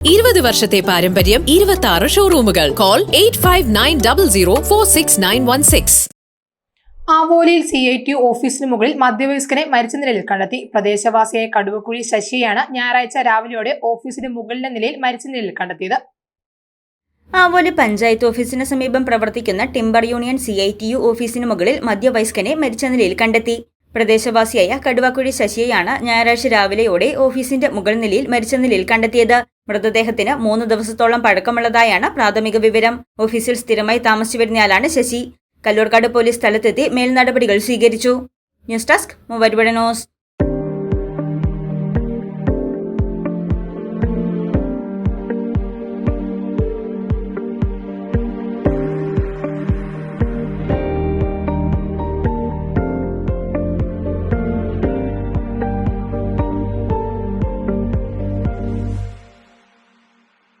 ഇരുപത് വർഷത്തെ പാരമ്പര്യം ഇരുപത്തി ആറ് ഷോറൂമുകൾ call eight five nine double zero four six nine one six ആവോലിയിൽ C I T ഓഫീസിന് മുകളിൽ മധ്യവയസ്കനെ മരിച്ച നിലയിൽ കണ്ടെത്തി. പ്രദേശവാസിയായ കടുവക്കുഴി ശശിയാണ് ഞായറാഴ്ച രാവിലെയോടെ ഓഫീസിന് മുകളിലെ നിലയിൽ മരിച്ച നിലയിൽ കണ്ടെത്തിയത്. ആവോലി പഞ്ചായത്ത് ഓഫീസിന് സമീപം പ്രവർത്തിക്കുന്ന timber union C I T U ഓഫീസിന് മുകളിൽ മധ്യവയസ്കനെ മരിച്ച നിലയിൽ കണ്ടെത്തി. പ്രദേശവാസിയായ കടുവാക്കുഴി ശശിയെയാണ് ഞായറാഴ്ച രാവിലെയോടെ ഓഫീസിന്റെ മുകൾ നിലയിൽ മരിച്ച നിലയിൽ കണ്ടെത്തിയത്. മൃതദേഹത്തിന് മൂന്ന് ദിവസത്തോളം പഴക്കമുള്ളതായാണ് പ്രാഥമിക വിവരം. ഓഫീസിൽ സ്ഥിരമായി താമസിച്ചു വരുന്നയാളാണ് ശശി. കല്ലൂർക്കാട് പോലീസ് സ്ഥലത്തെത്തി മേൽനടപടികൾ സ്വീകരിച്ചു. News desk Muvattupuzha